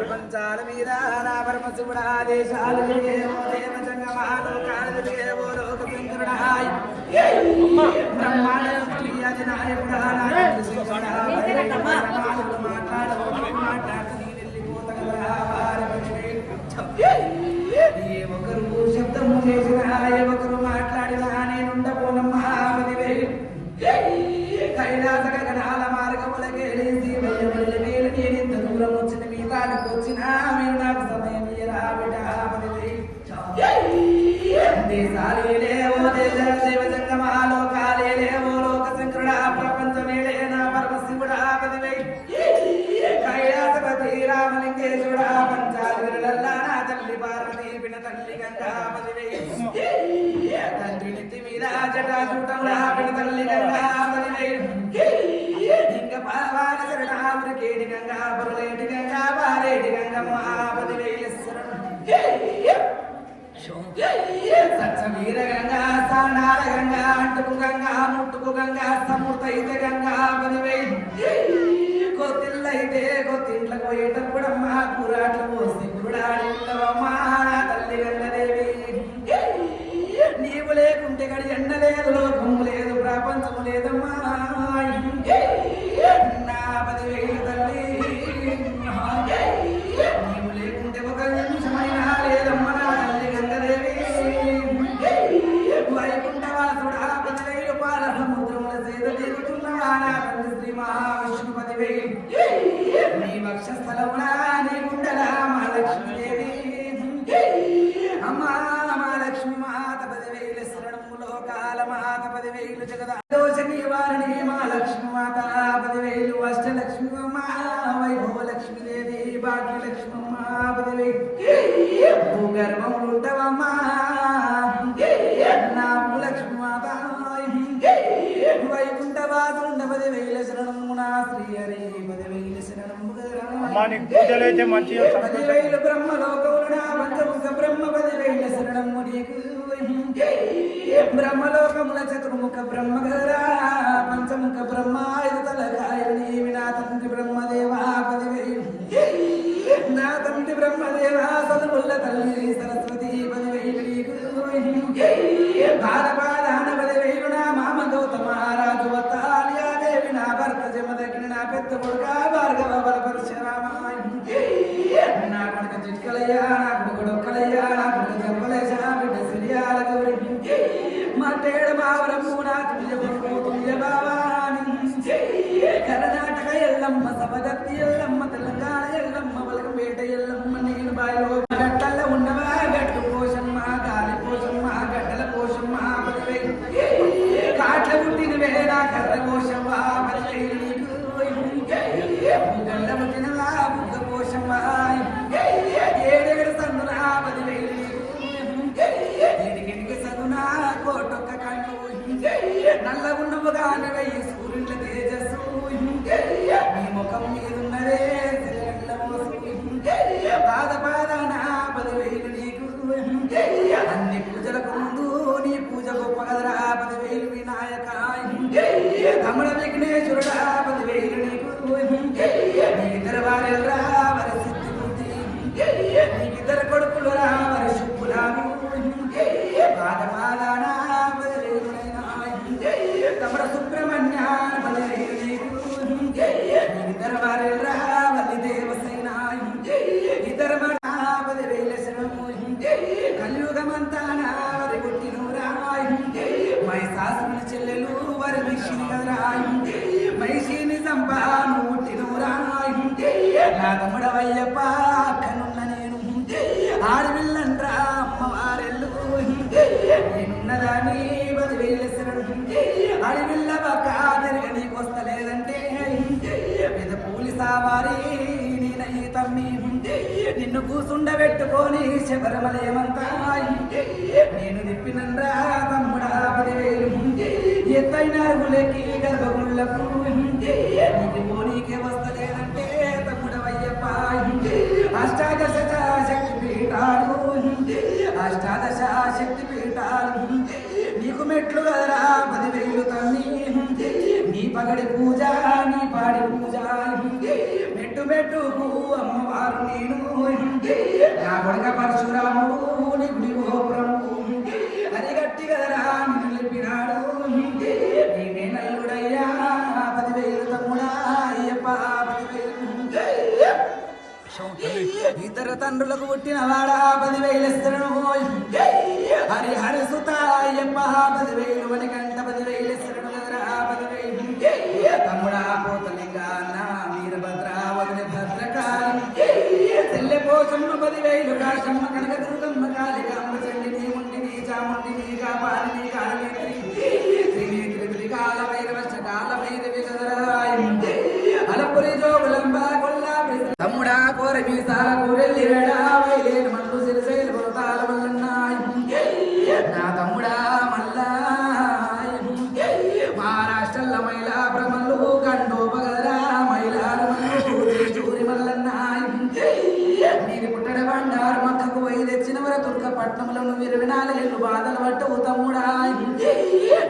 ప్రపంచాల మీద నా పరమశివుడా దేశాలు తిరిగేవో దేవ జంగమాలోకాలు తిరిగేవో లోక నాయకుడా మాట్లాడు, ఏ ఒకరు శబ్దము చేసినా ఏ ఒకరు మాట్లాడినా నేనుండపోనమ్మా వచ్చిన వచ్చినా మీరు నాకు సమయం ఇయ్యరా బిడ్డ పదివే దేశాలే దేవ జంగమాలోకాలే ఓ లోక శంకరుడా ప్రపంచమేలే నా పరమశివుడా కైలాసపతి నా తల్లి పార్వతి తల్లి గంగా తండ్రి నెత్తి మీద జటాజూటంలా పిన తల్లి గంగా పదివే. పావాల శరణావృకేడి గంగా పరులేటి గంగా పారేటి గంగమ్మ పదివే సచ్చవీర గంగా సానాల గంగా అంటుకు గంగా ముట్టుకు గంగా సమూర్తయిత గంగా కొత్తిళ్ళైతే కొత్తింట్లకు పోయేటప్పుడమ్మా కూరాట్లు పోసి కురుడాడిల్లవమ్మా తల్లి గంగదేవి నీవు లేకుంటే గడి ఎండ లేదు లోకం లేదు ప్రపంచము లేదమ్మా. నా పదివేలు తల్లి పదివేలు జగద దోషని వారిని మా లక్ష్మి మాత పదివేలు అష్టలక్ష్మి అమ్మ వైభవ లక్ష్మీదేవి భాగ్యలక్ష్మి అమ్మ పదివేలు భూగర్భములు ఉంటావమ్మా నా లక్ష్మి మాత. వైకుంఠవాసుండ పదివేల శరణము నా శ్రీ హరి శరణము నీకు పంచముఖ బ్రహ్మ పదివేల శరణము నీకు బ్రహ్మలోకముల చతుర్ముఖ బ్రహ్మగరా పంచముఖ బ్రహ్మ ఐదు తలకాయలు నీవి నా తండ్రి బ్రహ్మదేవా పదివేలు నా తండ్రి బ్రహ్మదేవా సదుముల్ల తల్లి సరస్వతి ఎల్లమ్మ సభదత్తి ఎల్లమ్మ తెలంగాణ ఎల్లమ్మ వలకపేట ఎల్లమ్మ నేను బాయిలో గట్టల్ల ఉండవా గట్టు పోషమ్మ గాలి పోషమ్మ గడ్డల పోషమ్మ కాట్ల పుట్టిన వేళ కర్ర పోషమ్మ పదివేలు పుట్టినవా? బుగ్గ పోషమ్మ. ఏడేడు సందున పదివేలు నీకు. సదునా కోటొక్క కన్ను సూర్యుల తేజస్సు. bakan onu gelir నా తమ్ముడవయ్యప్ప అక్కనున్న నేను ఆడవిల్లంట్రా అమ్మవారెల్లు నేనున్నదాన్ని పదివేల అడవిల్ల పక్క తిరిగి నీకు వస్తలేదంటే పెద్ద పూలి సావారి నేనయ్యి తమ్మి నిన్ను కూసుండబెట్టుకొని శబరమలేమంతా నేను నిప్పినరా తమ్ముడా పదివేలు ఎత్తైన అరుగులకి గర్భగుళ్ళకు అష్టాదశ శక్తి పీఠాలు అష్టాదశ శక్తి పీఠాలు నీకు మెట్లు కదరా పదివేలు తల్లి నీ పగడి పూజ నీ పాడి పూజ మెట్టు విడిచిపెట్టుకు అమ్మవారు నేను నా కొడుక పరశురాముడు తండ్రులకు పుట్టిన వాడా? పదివేల శరణు హరిహర సుత అయ్యప్ప. పదివేలు వనికంట పదివేల శరణు కదరా పదివేలు. తమ్ముడా పోతలింగ అన్న వీరభద్ర వదిలి భద్రకాలి తెల్లె పోచమ్మ పదివేలు కాశమ్మ కనక దుర్గమ్మ నీ చాముండి నీ కాపాలి నీ కాళనేత్రి. త్రినేత్రి త్రికాల వైరవశ కాల వైరవి కదరాయి అలపురి జోగులంబ కొల్లా తమ్ముడా కోరమీసా నువ్వు ఇరవై నాలుగేళ్ళు బాధలు పట్టవు తమ్ముడా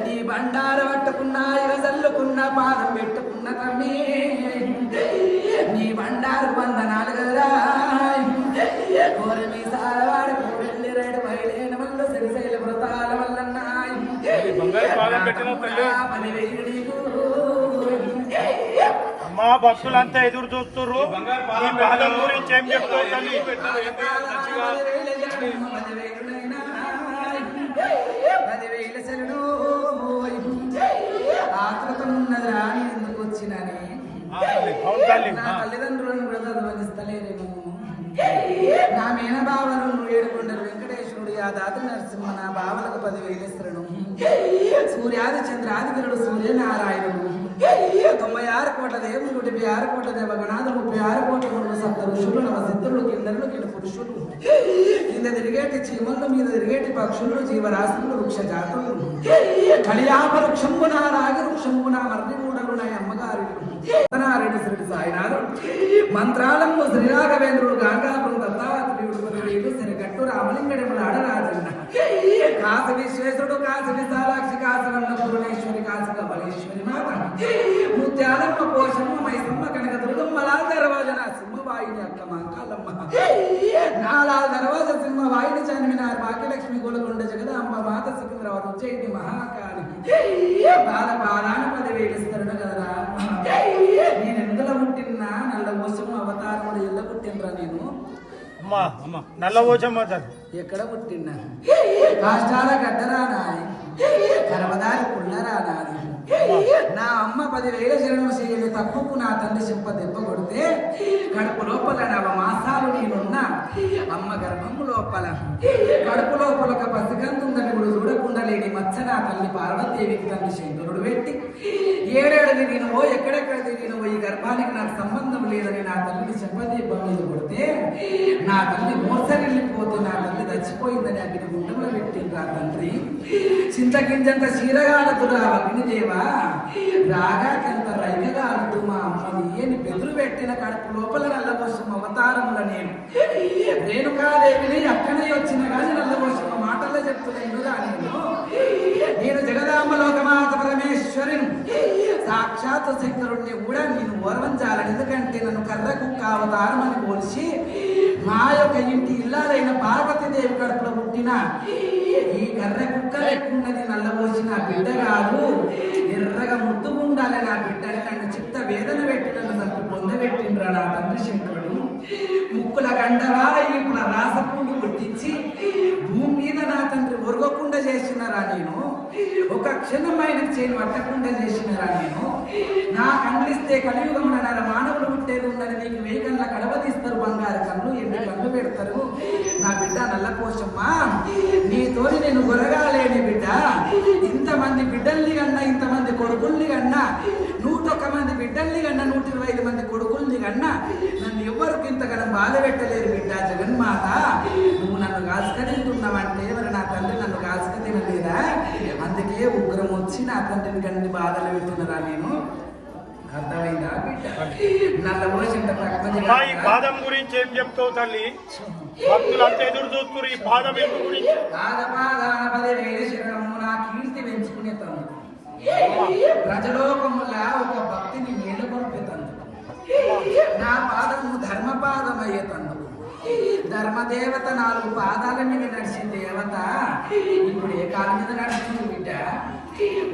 నీ బండార పట్టుకున్నా ఇక చల్లుకున్న పాదం పెట్టుకున్న తమ్మి నీ బండారు వందనాలు కదరా కోరమి సారవాడు కోడెల్లి రేడు బయలేని వల్ల సిరిశైల వ్రతాల పదివేలు. మా భక్తులంతా ఎదురు చూస్తుర్రు. ఈ పాదం గురించి ఏం తల్లి? తల్లి. నా. తల్లిదండ్రులను కూడా చదవనిస్తలేరేమో నా ఏడుకొండలు వెంకటేశ్వరుడు ఆ దాత నరసింహ నా బావలకు పదివేలు ఇస్తున్నాను. సూర్యాది చంద్రాదిగురుడు సూర్యనారాయణుడు. తొంభై ఆరు కోట్ల దేవుడు డెబ్బై ఆరు కోట్ల దేవ దేవగణాలు ముప్పై ఆరు కోట్ల గురుడు సప్త ఋషులు నవ సిద్ధులు కిందరులు కింద పురుషులు కింద తిరిగేటి చీమలు మీద తిరిగేటి పక్షులు జీవరాశులు వృక్ష జాతులు కళియాప వృక్షంబు నా రాగి వృక్షంబు నా మర్రి మూడలు నా అమ్మగారు నారాయణ శ్రీ సాయినారు మంత్రాలము శ్రీరాఘవేంద్రుడు గాంగాపురం దత్తాత్రేయుడు శ్రీ గట్టు రామలింగడములు ఆడరాజన్న కాశీ విశ్వేశ్వరుడు కాశీ విశాలాక్షి కాశవన్న పూర్ణేశ్వరి కాశీ బలేశ్వరి మాత. ముత్యాలమ్మ పోషమ్మ మైసమ్మ కనక దుర్గమ్మ లాల్ దర్వాజన సింహవాయిని అక్క మంకాలమ్మ నాలాల్ దర్వాజ సింహవాయిని చనిమినారు భాగ్యలక్ష్మి గోలకొండ జగదాంబ మాత సికింద్రాబాద్ ఉజ్జయిని మహాకాళి. బాల బాలాన పదివేలు ఇస్తాడు కదరా నేను ఎందులో పుట్టినా నల్ల మోసం అవతారముడు ఎల్ల పుట్టినరా నేను? అమ్మా అమ్మ. నల్ల పోచమ్మ ఎక్కడ పుట్టినా? కాష్టాల గడ్డరా నాని కరవదారి పుల్లరా నాని నా అమ్మ పదివేల శరణం చేయని తప్పుకు నా తండ్రి చెప్ప దెబ్బ కొడితే కడుపు లోపల నవ మాసాలు నేనున్నా అమ్మ గర్భము లోపల. కడుపు లోపల ఒక పసిగంతుందని కూడా చూడకుండా లేని మచ్చ నా తల్లి పార్వతీదేవికి తండ్రి శంకరుడు పెట్టి నేను ఓ ఎక్కడెక్కడ తిరిగినవో ఈ గర్భానికి నాకు సంబంధం లేదని నా తల్లిని చెప్పదీపం మీద కొడితే నా తల్లి మోసరిల్లిపోతే నా తల్లి చచ్చిపోయిందని అగ్ని గుండంలో పెట్టింది తండ్రి. చింతకించంత చీరగాలతురా అగ్నిదేవా రాగాకంత రైగగా అంటూ మా అమ్మని ఏని బెదురు పెట్టిన కడుపు లోపల నల్లబోసం అవతారంలో నేను రేణుకాదేవిని అక్కడే వచ్చిన కానీ నల్లబోసం మాటల్లో చెప్తున్నా నేను. నేను జగదాంబ లోకమాత పరమేశ్వరిని. సాక్షాత్ శంకరుణ్ణి కూడా నేను ఓర్వంచాలని ఎందుకంటే నన్ను కర్ర కుక్క అవతారం అని పోల్చి మా యొక్క ఇంటి ఇల్లాలైన పార్వతీదేవి కడుపులో పుట్టిన ఎర్ర కుక్క లేకున్నది నల్లబోసి నా బిడ్డ కాదు. ఎర్రగా ముద్దుకుండాలి నా బిడ్డ నన్ను చిత్త వేదన పెట్టిన నన్ను పొందబెట్టిండ్రా నా తండ్రి శంకరుడు. ముక్కుల గండరా ఇప్పుడు రాసపుండు పుట్టించి భూమి మీద నా తండ్రి ఒరగకుండా ఒక క్షణం ఆయనకు చేయని పట్టకుండా చేసినారా నేను? నా కళ్ళిస్తే కలియుగం నా మానవులు పుట్టేది ఉందని నీకు వెయ్యి కళ్ళ కడవ తీస్తారు బంగారు కళ్ళు ఎన్ని కళ్ళు పెడతారు? నా బిడ్డ నల్ల కోసమ్మా నీతోని నేను గొరగాలేని బిడ్డ. ఇంతమంది బిడ్డల్ని కన్నా ఇంతమంది కొడుకుల్ని కన్నా నూటొక్క మంది బిడ్డల్ని కన్నా నూట ఇరవై ఐదు మంది కొడుకుల్ని కన్నా నన్ను ఎవరికి ఇంతగానం బాధ పెట్టలేరు బిడ్డ జగన్మాత. నువ్వు నన్ను కాసుకరింటున్నావంటే మరి నా తండ్రి నన్ను కాసుక తినలేదా అందుకే ఉగ్రం వచ్చి నా తండ్రిని కన్ని బాధలు పెట్టున్నారా నేను? అర్థమైందా? ఈ పాదం గురించి ఏం చెప్తావు తల్లి? భక్తులంతా ఎదురు చూస్తున్నారు ఈ పాదం ఎందుకు గురించి? పాదపాదాన పదివేల శరణము నా కీర్తి పెంచుకునే తండ్రి ప్రజలోకముల ఒక భక్తిని మేలుకొల్పే తండ్రి నా పాదము ధర్మపాదమయ్యే తండ్రు ధర్మదేవత నాలుగు పాదాల మీద నడిచిన దేవత ఇప్పుడు ఏ కాలు మీద నడుస్తుంది బిడ్డ?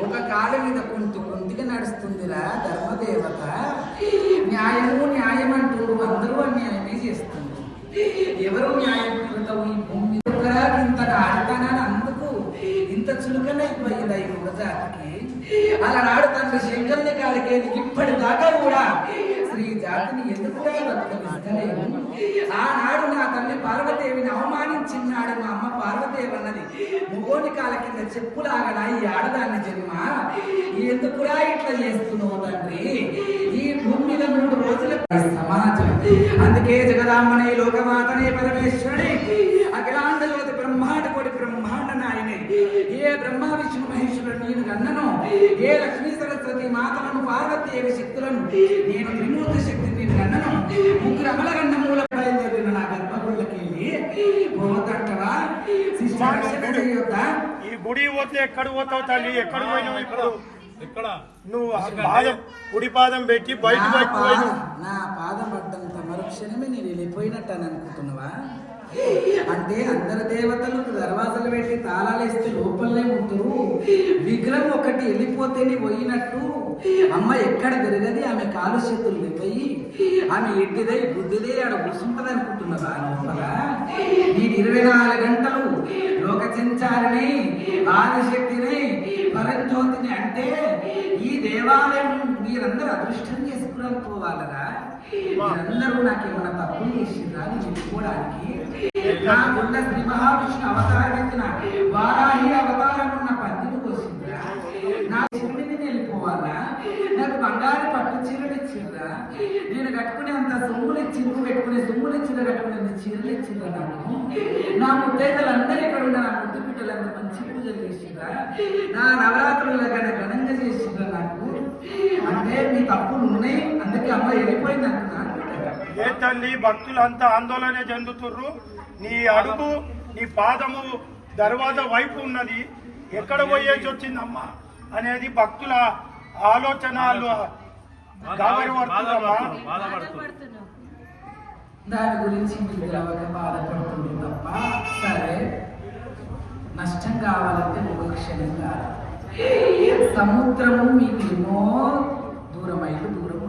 ఒక కాలు మీద కొంత కొంతిగా నడుస్తుందిరా ధర్మదేవత. న్యాయము న్యాయం అంటూ అందరూ అన్యాయమే చేస్తుంది ఎవరు న్యాయం పెడతావు ఈ భూమి మీద? ఇంత ఆడతానని అందుకు ఇంత చులకనైపోయింది ఈ అలా ఆడతా తండ్రి శంకర్ని కాడికి ఇప్పటిదాకా కూడా. స్త్రీ జాతిని ఎందుకు ఆ పార్వదేవిని అవమానించినాడు మా అమ్మ పార్వదేవి అన్నది. ముగోని కాల కింద చెప్పులాగడా ఈ ఆడదాన్ని జన్మ? ఎందుకురా ఇట్లా చేస్తున్నావు తండ్రి? ఈ భూమి మీద మూడు రోజుల సమాజం. అందుకే జగదాంబనే లోకమాతనే పరమేశ్వరుడే. అఖిలాండలోది బ్రహ్మాండ కోటి బ్రహ్మాండ నాయనే. ఏ బ్రహ్మ విష్ణు మహేశ్వరుడు నేను గన్నను ఏ లక్ష్మీ సరస్వతి మాతలను పార్వతీ శక్తులను నేను త్రిమూర్తి శక్తి నేను గన్నను ముగ్గురు అమలగండ మూల బయలుదేరిన నా గర్భగుళ్ళకి పోతట్టవా శిష్ట రక్షణ చేయొద్దా ఈ గుడి పోతే ఎక్కడ పోతావు తల్లి? ఎక్కడ పోయినావు ఇప్పుడు? ఎక్కడ నువ్వు పాదం కుడి పాదం పెట్టి బయట నా బయట పాదం పోయినావు నా పాదం పడ్డంత మరుక్షణమే నేను వెళ్ళిపోయినట్టు అని అనుకుంటున్నావా? అంటే అందరు దేవతలు దర్వాజలు పెట్టి తాళాలు వేస్తే లోపలనే ఉంటారు. విగ్రహం ఒకటి వెళ్ళిపోతేనే పోయినట్టు. అమ్మ ఎక్కడ తిరగది? ఆమె కాలు చేతులు పోయి ఆమె ఎడ్డిదై బుద్ధిదే ఆడ కూర్చుంటది అనుకుంటున్నదా లోపల. నేను ఇరవై నాలుగు గంటలు లోక సంచారిని ఆదిశక్తిని పరంజ్యోతిని అంటే ఈ దేవాలయం మీరందరూ అదృష్టం చేసుకురాకపోవాలరా మీరందరూ నాకేమైనా తప్పులు చేసిందా అని చెప్పుకోవడానికి? నా గుండ శ్రీ మహావిష్ణు అవతారం ఎత్తిన వారాహి అవతారం ఉన్న పందిని కోసిందా నా చెల్లిని నాకు బంగారు పట్టు చీరలు ఇచ్చిందా నేను కట్టుకునే అంత సొమ్ములు ఇచ్చిండ్రు పెట్టుకునే సొమ్ములు ఇచ్చిండ్రు కట్టుకునే అంత చీరలు ఇచ్చిందా నాకు? నా ముద్దైతలందరూ ఇక్కడ ఉన్న నా ముద్దు బిడ్డలందరూ మంచి పూజలు చేసిందా నా నవరాత్రులు కన్నా ఘనంగా చేసిందా నాకు? అంటే మీ తప్పులు ఉన్నాయి అందుకే అమ్మ వెళ్ళిపోయింది అంటున్నాను ఏ తల్లి భక్తులంతా ఆందోళన చెందుతుర్రు. నీ అడుగు నీ పాదము దర్వాజా వైపు ఉన్నది. ఎక్కడ పోయేసి వచ్చిందమ్మా? అనేది భక్తుల ఆలోచనలు బాధపడుతుంది దాని గురించి బాధపడుతుంది తప్ప సరే. నష్టం కావాలంటే ఒక క్షణం కాదు. సముద్రము మీకు ఎన్నో దూరం అయ్యి దూరం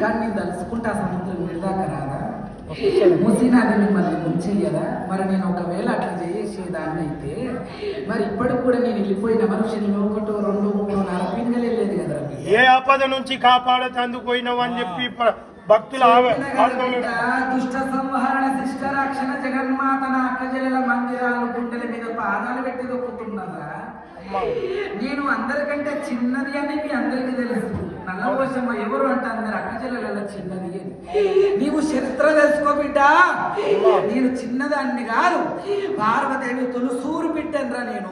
కానీ నేను తలుసుకుంటే ఆ సముద్రం విడదాకా రాదా? ముసినది మిమ్మల్ని ముంచెయ్యదా మరి నేను ఒకవేళ అట్లా చేసేదాన్ని అయితే మరి ఇప్పటికి కూడా నేను వెళ్ళిపోయిన మనుషులు ఒకటో రెండు మూడు నలభీలుగా వెళ్ళేది కదా ఏ ఆపద నుంచి కాపాడతందుకు పోయినావు అని చెప్పి భక్తుల దుష్ట సంహరణ శిష్ట రక్షణ జగన్మాత నాకజల మందిరాలు గుండెల మీద పాదాలు పెట్టి దొక్కుతున్నదా అమ్మా. నేను అందరికంటే చిన్నది అని మీ అందరికీ తెలుసు. నల్లకోశమ్మ ఎవరు అంటే అందరు అక్కజల చిన్నది నీవు చరిత్ర తెలుసుకో బిడ్డ. నేను చిన్నదాన్ని కాదు. పార్వదేవి తొలుసూరు బిడ్డనరా నేను.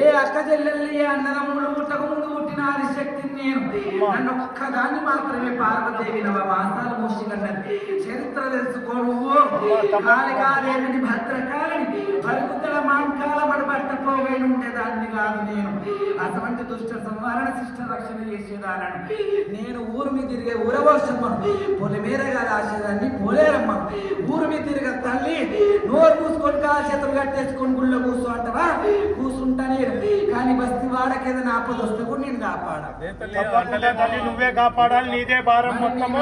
ఏ అక్క చెల్లెల్ని ఏ అన్నదమ్ములు పుట్టక ముందు పుట్టిన ఆదిశక్తిని నేను నన్ను ఒక్కదాన్ని మాత్రమే పార్వదేవి నవ మాసాలు మోసి కన్నది చరిత్ర తెలుసుకో నువ్వు కాళికాదేవిని భద్రకాళిని పరుగుతల మాంకాల పట్టపోవేను ఉండేదాన్ని కాదు నేను. అటువంటి దుష్ట సంవరణ శిష్ట రక్షణ చేసేదానని నేను ఊరు మీద తిరిగే ఊరవోసమ్మను పొలి మీద కాదు ఆశేదాన్ని పోలేరమ్మను. ఊరు మీద తిరిగే తల్లి నోరు మూసుకొని కాలు చేతులు కట్టేసుకొని గుళ్ళో కూర్చో అంటవా? కూర్చుంటా నేను. కానీ బస్తీ వాడకేదైనా ఆపద వస్తే కూడా నేను కాపాడ. తప్పకుండా తల్లి నువ్వే కాపాడాలి నీదే భారం మొత్తము.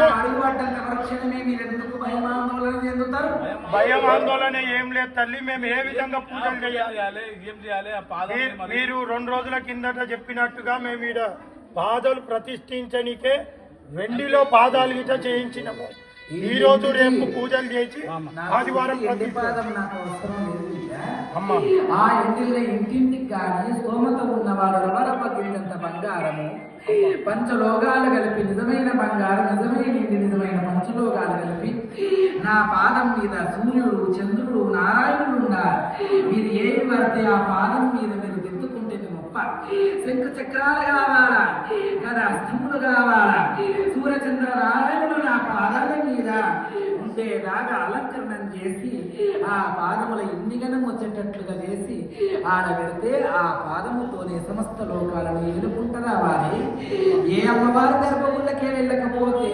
భయం ఆందోళన ఏం లేదు తల్లి మేము ఏ విధంగా పూజలు చేయాలి? చేయాలి ఏం చేయాలి? మరి. రెండు రోజుల కిందట చెప్పినట్టుగా మేము ఈడ పాదాలు ప్రతిష్ఠించనికే వెండిలో పాదాలు గిట చేయించినాము. ఈ రోజు రేపు పూజలు చేసి ఆదివారం ఆ ఇంటింటికి కానీ స్తోమత ఉన్నవాడు రవరప గిరినంత బంగారము. పంచలోగాలు కలిపి నిజమైన బంగారం నిజమైన ఇంటి నిజమైన పంచలోగాలు కలిపి నా పాదం మీద సూర్యుడు చంద్రుడు నారాయణుడు ఉన్నారు. మీరు ఏమి పడితే ఆ పాదం మీద మీరు శంఖ చక్రాలు కావాలా కదా అస్తములు కావాలా సూర్యచంద్ర రాయణులు నా పాదాల మీద ఉండేలాగా అలంకరణం చేసి ఆ పాదముల ఎన్నిగనం వచ్చేటట్లుగా చేసి ఆడ పెడితే ఆ పాదముతోనే సమస్త లోకాలను ఎదుర్కొంటారా వారి. ఏ అమ్మవారి గర్భగుళ్ళకే వెళ్ళకపోతే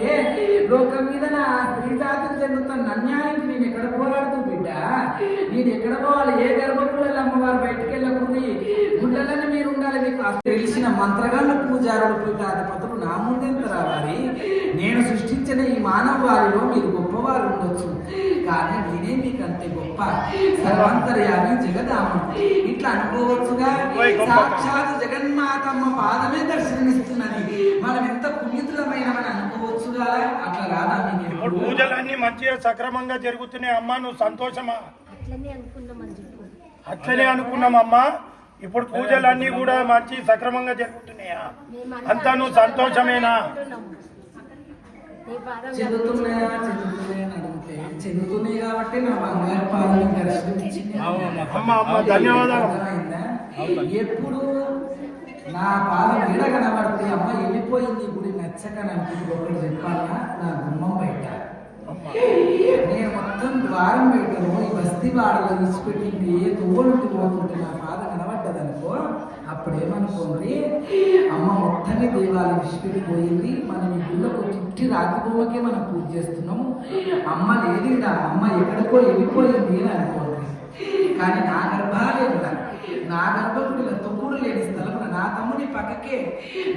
లోకం మీద నా స్త్రీ జాతికి చెందుతున్న అన్యాయానికి నేను ఎక్కడ పోరాడుతూ బిడ్డ? నేను ఎక్కడ పోవాలి? ఏ గర్భగుళ్ళలో అమ్మవారు బయటికి వెళ్ళకుంది గుళ్ళలోనే మీరు ఉండాలి మీకు. తెలిసిన మంత్రగాళ్ళ పూజారులు పీఠాధిపతులు నా ముందెంత రావాలి నేను సృష్టించిన ఈ మానవ వారిలో మీరు గొప్పవారు ఉండొచ్చు కానీ నేనే మీకంటే గొప్ప సర్వాంతర్యామి జగదామం ఇట్లా అనుకోవచ్చుగా? సాక్షాత్ జగన్మాతమ్మ పాదమే దర్శనమిస్తున్నది. మనం ఎంత పుణ్యతులమైన మనం అనుకోవచ్చుగా? అట్లా రాదా మీకు? పూజలన్నీ మంచిగా సక్రమంగా జరుగుతున్నాయి అమ్మా నువ్వు సంతోషమా? అట్లనే అట్లనే అనుకున్నామమ్మా ఇప్పుడు పూజలన్నీ కూడా మంచి సక్రమంగా జరుగుతున్నాయా? అంతా నువ్వు సంతోషమేనా? చెందుతున్నాయా చెందుతున్నాయా అని అడిగితే చెందుతున్నాయి కాబట్టి నా బంగారు పాదం ధన్యవాదాలు? ఎప్పుడు నా పాదం ఎడ కనబడితే అమ్మ వెళ్ళిపోయింది గుడి నచ్చక నాకు ఒకటి చెప్పాలా? నా గుమ్మం బయట. నేను మొత్తం ద్వారం బయటను ఈ బస్తీ వాడలో విడిచిపెట్టింది ఏ పోతుంటే నా పాదం కనబడ్డదనుకో అప్పుడేమనుకోండి అమ్మ మొత్తమే దేవాలయం విడిచిపెట్టిపోయింది మనం ఈ గుళ్ళకు చుట్టి రాకపోవకే మనం పూజ చేస్తున్నాము. అమ్మ లేదు అమ్మ ఎక్కడికో వెళ్ళిపోయింది అని అనుకోండి. కానీ నా గర్భాలే కూడా నా గర్భగుడిలో తమ్ముడు లేని స్థలం నా తమ్ముని పక్కకే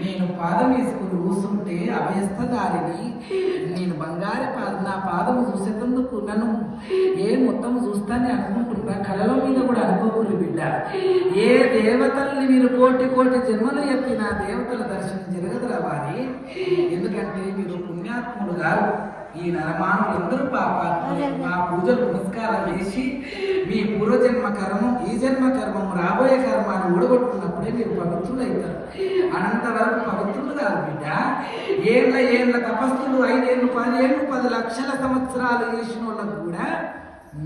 నేను పాదం వేసుకుని కూర్చుంటే అభయస్థదారిని నేను బంగారు పాదం నా పాదము చూసేందుకు నన్ను ఏ మొత్తం చూస్తానే అనుకుంటున్నా కళల మీద కూడా అనుకోకూరు బిడ్డ. ఏ దేవతల్ని మీరు కోటి కోటి జన్మలు ఎత్తి నా దేవతల దర్శనం జరగదురా వారి. ఎందుకంటే మీరు పుణ్యాత్ములు గారు. ఈ నరమానులందరూ పాపాత్ములు. మా పూజలు పురస్కారం చేసి మీ పూర్వజన్మ కర్మం ఈ జన్మ కర్మం రాబోయే కర్మాన్ని ఊడగొట్టుకున్నప్పుడే మీరు పవిత్రులు అవుతారు అనంత వరకు పవిత్రులు కాదు బిడ్డ. ఏళ్ళ ఏళ్ళ తపస్సులు ఐదేళ్ళు పదిహేళ్ళు పది లక్షల సంవత్సరాలు చేసిన వాళ్ళకు కూడా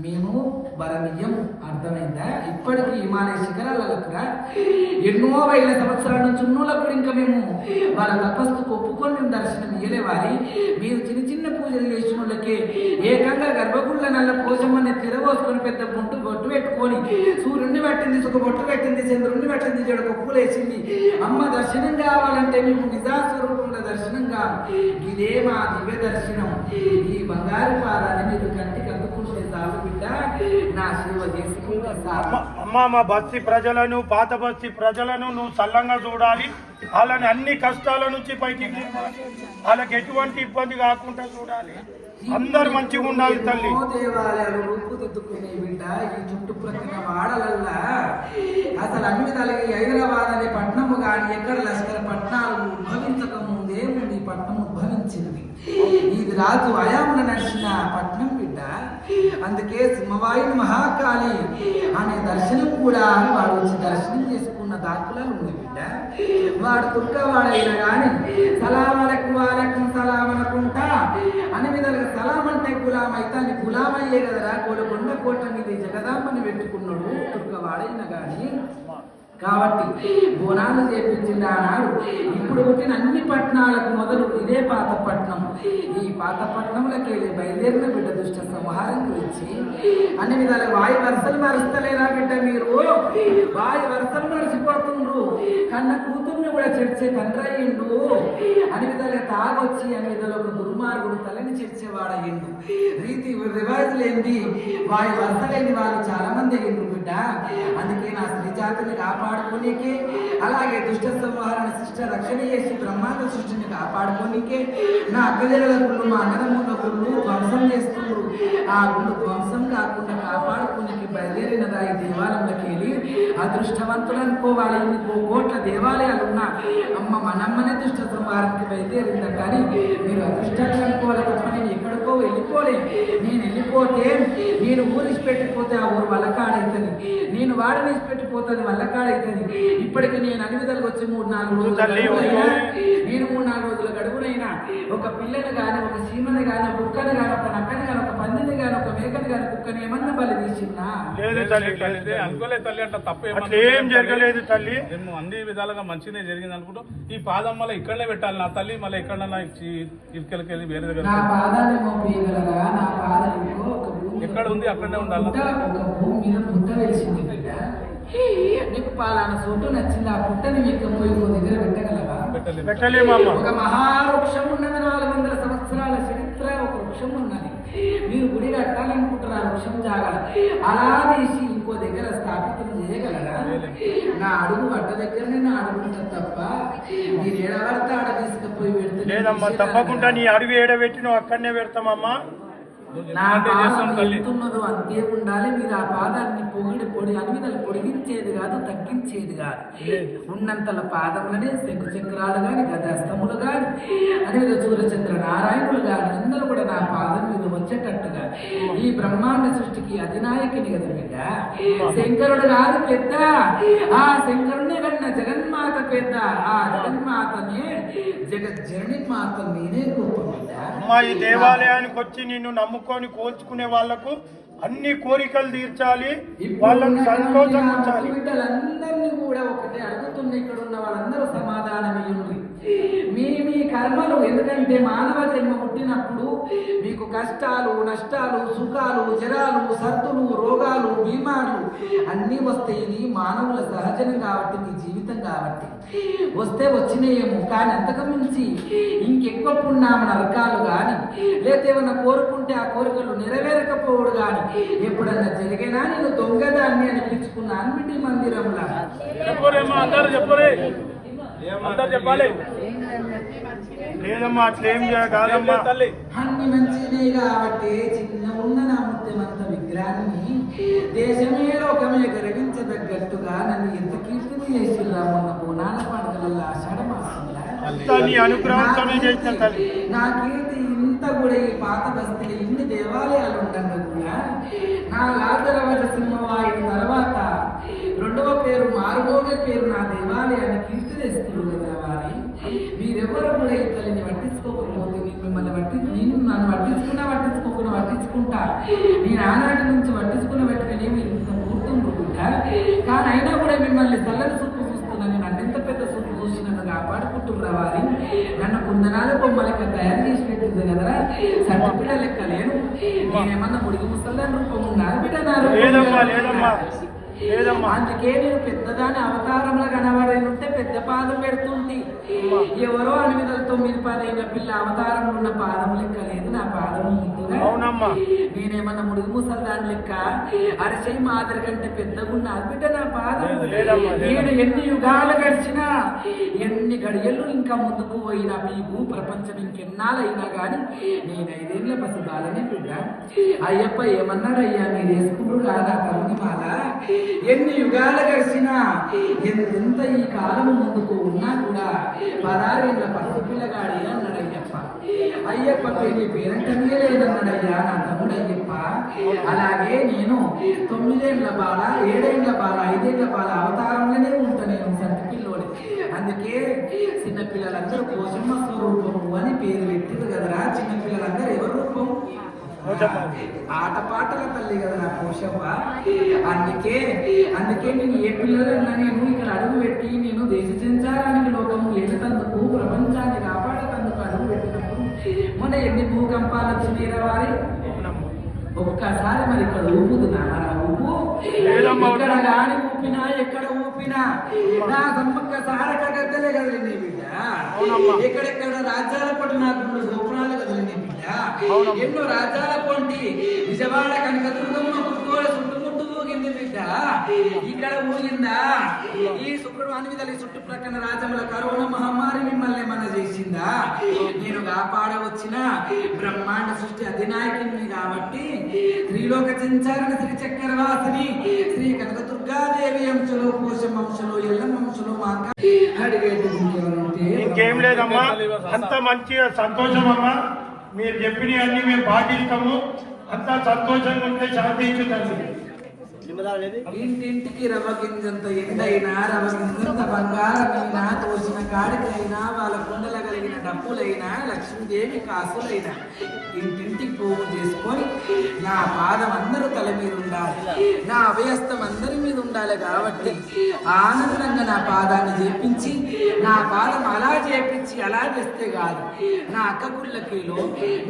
మేము బలనీయం అర్థమైందా? ఇప్పటికీ హిమాలయ శిఖరాలకు కూడా ఎన్నో వేల సంవత్సరాల నుంచి ఉన్నప్పుడు ఇంకా మేము వాళ్ళ తపస్సుకు ఒప్పుకొని మేము దర్శనం ఇయ్యలేవారి. మీరు చిన్న చిన్న పూజలు చేసిన వాళ్ళకి ఏకంగా గర్భగుళ్ళ నల్ల కోసమని తిరగోసుకొని పెద్ద బొట్టు బొట్టు పెట్టుకొని సూర్యుడిని పెట్టింది ఒక బొట్టు పెట్టింది చంద్రుడిని పెట్టింది చెడు కొప్పులు వేసింది. అమ్మ దర్శనం కావాలంటే మీకు నిజాస్వరూపంలో దర్శనం కాదు ఇదే మా దివ్య దర్శనం. ఈ బంగారు పాదాన్ని మీరు కంటికి అమ్మ మా బస్తీ ప్రజలను పాత బస్తీ ప్రజలను నువ్వు సల్లంగా చూడాలి. వాళ్ళని అన్ని కష్టాల నుంచి పైకి. వాళ్ళకి ఎటువంటి ఇబ్బంది కాకుండా చూడాలి. అందరు మంచిగా ఉండాలి తల్లి. దేవాలయాలు రూపుదిద్దుకునే బిడ్డ ఈ చుట్టుప్రక్కల వాడలల్లా. అసలు అన్ని ఈ హైదరాబాద్ అనే పట్టణము కానీ ఎక్కడ లష్కర పట్టణాలు ఉద్భవించక ముందే ఈ పట్టణం ఉద్భవించింది ఇది రాజు అయామున నడిచిన బిడ్డ. అందుకే సింహవాయుని మహాకాళి అనే దర్శనం కూడా వాడు వచ్చి దర్శనం చేసుకున్న దాఖలాలు ఉంది బిడ్డ. వాడు తుర్కవాడైనా కానీ సలామలకు వాలకం సలాం అనుకుంటా అని విధాలుగా సలాం అంటే గులాం అయితే అని గులాం అయ్యే కదరా గోలకొండ కోట మీద జగదాంబని పెట్టుకున్నాడు తుర్కవాడైనా కానీ కాబట్టి బోనాలు చేపించింది ఆనాడు ఇప్పుడు పుట్టిన అన్ని పట్టణాలకు మొదలు ఇదే పాత పట్నం ఈ పాత పట్టణంలోకి వెళ్ళి బయలుదేరిన బిడ్డ దుష్ట సంహారం గురించి. అన్ని విధాల వాయు వరుసలు మరుస్తలేరా బిడ్డ మీరు? వాయు వరుసలు మరిచిపోతుండ్రు కన్న కూతుర్ని కూడా చెడిచే తండ్రయ్యిండు అన్ని విధాలుగా తాగొచ్చి అన్ని విధాలు ఒక దుర్మార్గుడు తలని చెడిచేవాడయ్యిండు రీతి రివాజులేంది? లేనిది వాయు వరుసలేని వాళ్ళు చాలా మంది అయ్యిండ్రు బిడ్డ. అందుకే నా స్త్రీ జాతిని కాపాడుకోనికే అలాగే దుష్ట సంహారణ శిష్ట రక్షణ చేసి బ్రహ్మాండ సృష్టిని కాపాడుకోనికే నా అక్కజల గుళ్ళు మా అన్నదమ్ముల గుళ్ళు ధ్వంసం చేస్తున్నారు. ఆ గుళ్ళు ధ్వంసం కాకుండా కాపాడుకోనికి బయలుదేరిన ఈ దేవాలయంలోకి వెళ్ళి అదృష్టవంతులు అనుకోవాలి ఇంకో కోట్ల దేవాలయాలు ఉన్నా. అమ్మ మనమ్మనే దుష్ట సంహారానికి బయలుదేరింద కానీ మీరు అదృష్టాన్ని అనుకోవాలి తప్ప నేను ఎక్కడికో వెళ్ళిపోలే. నేను వెళ్ళిపోతే నేను ఊరిసి పెట్టిపోతే ఆ ఊరు వల్లకాడైతుంది నేను వాడిని పెట్టిపోతుంది వల్లకాడైతుంది ఇప్పటికి నేను అన్ని విధాలుగా వచ్చి మూడు నాలుగు రోజుల. నేను మూడు నాలుగు రోజుల గడువునైనా ఒక పిల్లని కానీ ఒక సీమని కానీ ఒక కుక్కని కానీ ఒక నక్కని కానీ ఒక పందిని కానీ ఒక మేకని కానీ కుక్కని ఏమన్నా బలి తీసిందా? లేదు తల్లి లేదు తల్లి అనుకోలేదు తల్లి అంట తప్పు అట్లా ఏం జరగలేదు తల్లి. మేము అన్ని విధాలుగా మంచిగానే జరిగింది అనుకుంటూ ఈ పాదం మళ్ళీ ఇక్కడనే పెట్టాలి నా తల్లి మళ్ళీ ఎక్కడన్నా ఇటుకెళ్ళి వేరే దగ్గర నా పాదాన్ని మోపేయగలరా నా పాదాలకు ఒక భూమి ఎక్కడ ఉంది? అక్కడనే ఉండాలి? ఒక భూమి మీద పుట్ట వెలిసింది బిడ్డ. నీకు పాలాన చోటు నచ్చింది? ఆ పుట్టని మీకు పోయి ఓ దగ్గర పెట్టగలవా? ఒక మహావృక్షం ఉన్నది నాలుగు వందల సంవత్సరాల చరిత్ర. ఒక వృక్షం ఉన్నది. మీరు గుడి కట్టాలనుకుంటారు ఆ వృక్షం జాగాలి అలా తీసి ఇంకో దగ్గర స్థాపితం చేయగలరా? నా అడుగు అడ్డ దగ్గరనే నా అడుగు ఉంటుంది తప్ప? మీరు ఏడవడితే ఆడ తీసుకుపోయి పెడితే లేదమ్మా తప్పకుండా నీ అడుగు ఏడబెట్టిన అక్కడనే పెడతామమ్మా. నా అంతే ఉండాలి మీరు ఆ పాదాన్ని పొగిడి పొడి అనిమిదలు పొడిగించేది కాదు తగ్గించేది కాదు. ఉన్నంతల పాదములనే శంకు చక్రాలు గాని గదాస్తములు గాని అనిమిద సూర్యచంద్ర నారాయణులు గాని అందరూ కూడా నా పాదం మీద వచ్చేటట్టుగా ఈ బ్రహ్మాండ సృష్టికి అధినాయకుని కదా బిడ్డ. శంకరుడు కాదు పెద్ద. ఆ శంకరుణ్ణి కన్నా జగన్మాత పెద్ద. ఆ జగన్మాతనే జగజ్జనని మాత నేనే గొప్ప బిడ్డ. అమ్మా ఈ దేవాలయానికి వచ్చి నిన్ను నమ్ముకొని కోల్చుకునే వాళ్ళకు అన్ని కోరికలు తీర్చాలి వాళ్ళని సంతోషం ఉంచాలి. కూడా ఒకటే అడుగుతున్న ఇక్కడ ఉన్న వాళ్ళందరూ సమాధానం ఇవ్వండి మీ మీ కర్మలు ఎందుకంటే మానవ జన్మ పుట్టినప్పుడు మీకు కష్టాలు నష్టాలు సుఖాలు జరాలు సర్దులు రోగాలు బీమాలు అన్నీ వస్తాయి. ఇది మానవుల సహజం కాబట్టి మీ జీవితం కాబట్టి. వస్తే వచ్చినాయేమో కానీ అంతకు మించి ఇంకెక్కువ పుణ్యామ నరకాలు కానీ లేకపోతే ఏమన్నా కోరుకుంటే ఆ కోరికలు నెరవేరకపోవడు కానీ ఎప్పుడన్నా జరిగినా నేను దొంగదాన్ని అనిపించుకున్నాను బిడ్డి మందిరంలో అందరు చెప్పాలి. లేదమ్మా అట్లేం కాదమ్మా. తల్లి. అన్ని మంచిదే కాబట్టి చిన్న ఉన్న నా ముత్యమంత విగ్రహాన్ని దేశమే లోకమే గర్వించదగ్గట్టుగా నన్ను ఎంత కీర్తిని చేసిర్రా మొన్న బోనాల పండుగలలో ఆషాఢ మాసంలో అంతా నీ కీర్తి ఇంత కూడా ఈ పాత బస్తీలో ఇన్ని దేవాలయాలు ఉండగా కూడా నా లాజరవజ సింహవాయి తర్వాత రెండవ పేరు మారుమోగే పేరు నా దేవాలయాన్ని తెస్తున్నారు కదా వారి. మీరెవరు కూడా ఈ తల్లిని పట్టించుకోకపోతే నేను మిమ్మల్ని పట్టి నేను నన్ను పట్టించుకున్నా పట్టించుకోకుండా పట్టించుకుంటా. నేను ఆనాటి నుంచి పట్టించుకున్న వెంటనే మీరు ఇంత కానీ అయినా కూడా మిమ్మల్ని చల్లని చూపు చూస్తున్నా. నేను అన్నెంత పెద్ద చూపు చూసి నన్ను కాపాడుకుంటున్నా వారి? నన్ను కుందనాల బొమ్మలకి తయారు చేసి పెట్టింది కదరా? సంటి పిల్ల లెక్క లేను. నేనేమన్నా ముడిగి ముసల్దాని రూపం ఉన్నారు బిడ్డ నా రూపం లేదమ్మా అందుకే నేను పెద్దదాని అవతారంలో కనబడేనుంటే పెద్ద పాదం పెడుతుంది ఎవరో ఎనిమిది తొమ్మిది పదైన పిల్ల అవతారంలో ఉన్న పాదం లెక్క లేదు. నా పాదం ముందుగా. నేనేమన్నా ముడుగు ముసల్దాని లెక్క? అరిసెయి మాదిరి కంటే పెద్దగా ఉన్న బిడ్డ నా పాదం. నేను ఎన్ని యుగాలు గడిచినా ఎన్ని గడియలు ఇంకా ముందుకు పోయినా మీ భూ ప్రపంచం ఇంకెన్నాళ్ళైనా కానీ నేను ఐదేళ్ళ పసి బాలనే బిడ్డ. అయ్యప్ప ఏమన్నాడయ్యా మీరు వేసుకుంటాడు కాదా తమ్ముని మాల? ఎన్ని యుగాలు గడిచినా ఎంత ఈ కాలం ముందుకు ఉన్నా కూడా పదారేళ్ళ పసి పిల్లగాడి అన్నాడు అయ్యప్ప అయ్యప్ప పేరు పేరంటనే లేదన్నాడయ్యా నా తమ్ముడు అయ్యప్ప అలాగే నేను తొమ్మిదేళ్ళ బాల ఏడేళ్ళ బాల ఐదేళ్ళ బాల అవతారంలోనే ఉంటా నేను సంటి పిల్లోని. అందుకే చిన్న పిల్లలందరూ స్వరూపము అని పేరు పెట్టింది కదరా చిన్నపిల్లలందరూ ఎవరి రూపం? ఆట పాటల తల్లి కదా నా పోషమ్మ అందుకే అందుకే నేను ఏ పిల్లలన్నా నేను ఇక్కడ అడుగు పెట్టి నేను దేశ సంచారానికి లోకము ఏడుతందుకు ప్రపంచాన్ని కాపాడేందుకు అడుగు పెట్టినప్పుడు మొన్న ఎన్ని భూకంపాలు వచ్చినాయి వారి. ఒక్కసారి మరి ఇక్కడ ఊపుదు నారా ఊపు వద్దు. గాని ఊపినా ఎక్కడ ఊపినా నా సమ్మక్క సారక గద్దలే కదిలింది బిడ్డ అవునమ్మా. ఎక్కడెక్కడ రాజ్యాల పట్టు నాకు మూడు గోపురాలు కదిలింది బిడ్డ అవునమ్మా. ఎన్నో రాజ్యాల పొంటి. విజయవాడ కనకదుర్గమ్మ పుట్టుకోడ చుట్టుముట్టు ఊగింది బిడ్డ. ఇక్కడ ఊగిందా? ఈ శుక్రుడు అనివిదలి చుట్టుప్రక్కల రాజ్యముల కరోనా మహమ్మారి మిమ్మల్ని ఏమన్నా చేసిందా? నేను కాపాడవచ్చిన బ్రహ్మాండ సృష్టి అధినాయకుని కాబట్టి త్రిలోక సంచారణ శ్రీ చక్రవాసిని శ్రీ కనకదుర్గాదేవి అంశలో కోశం అంశలో ఎల్లం అంశలో మా అక్క అడిగేది ఇంకేం లేదమ్మా. అంత మంచిగా సంతోషం అమ్మా మీరు చెప్పినవి అన్ని మేము పాటిస్తాము. అంత సంతోషంగా ఉంటే శాంతించు ఇంటింటికి రవ్వ గింజంత ఎండైనా రవ్వ గింజంత బంగారమైనా తోసిన కాడికైనా వాళ్ళ కుండల కలిగిన డబ్బులైనా లక్ష్మీదేవి కాసులైనా. ఇంటింటికి పోగు చేసుకొని నా పాదం అందరూ తల మీద ఉండాలి. నా అభయస్తం అందరి మీద ఉండాలి కాబట్టి ఆనందంగా నా పాదాన్ని చేపించి నా పాదం అలా చేపించి అలా చేస్తే కాదు నా అక్క గుళ్ళకేలో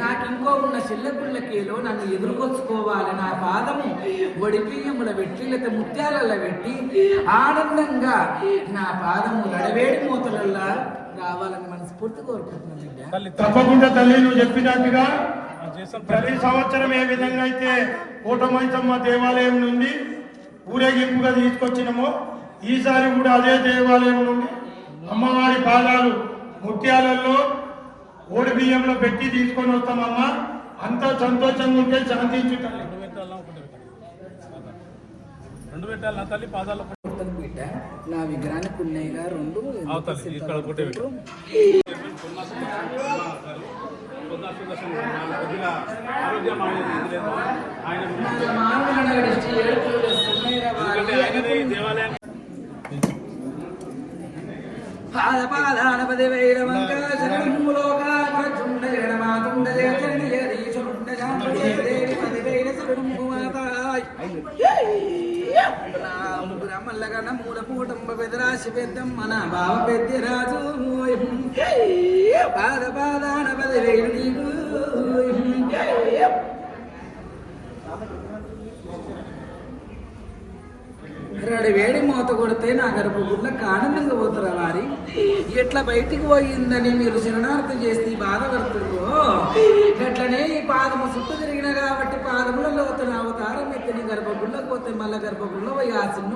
నాకు ఇంకో ఉన్న చెల్లె గుళ్ళకేలో నన్ను ఎదుర్కొచ్చుకోవాలి. నా పాదము ఒడిపియ్యముల పెట్టి లేకపోతే ముత్యాలల్లో పెట్టి ఆనందంగా నా పాదము నడవేడి మూతలల్లా రావాలని మనస్ఫూర్తి కోరుకుంటున్నాను తప్పకుండా తల్లి నువ్వు చెప్పినట్టుగా ప్రతి సంవత్సరం ఏ విధంగా అయితే కోటమైసమ్మ దేవాలయం నుండి ఊరేగింపుగా తీసుకొచ్చినామో ఈసారి కూడా అదే దేవాలయం నుండి అమ్మవారి పాదాలు ముత్యాలలో ఓడి బియ్యంలో పెట్టి తీసుకొని వస్తామమ్మా. అంత సంతోషంగా ఉంటే శాంతించుతాను రెండు పెట్టాలా ఒకటి పెట్టాలా రెండు పెట్టాలా తల్లి పాదాలు నా విగ్రహానికి ఉన్నాయిగా రెండు అవతలి ఇక్కడ ఒకటే. ఆయన నా పాద పాదానపది వైరవంక శరణములోకాచుండ జగడమాతుండ జగచరణ జగదీశుండ జాంబదేవి పది వైర శరణము మాతాయ్ నా ముగ్గురమ్మల్లగన మూల పూటంబ పెదరాశి మన బావ పెద్ద రాజు పాదానపది వైరు నీకు. రెడీ వేడి మూత కొడితే నా గర్భగుడ్లకు ఆనందంగా పోతురా వారి. ఎట్లా బయటికి పోయిందని మీరు శరణార్థం చేసి బాధపడుతుందో ఎట్లనే ఈ పాదము చుట్టూ తిరిగిన కాబట్టి పాదములలో అతను అవతారం ఎత్తిన గర్భగుడ్లకు పోతే మళ్ళా గర్భగుళ్ళ పోయి ఆ చిన్న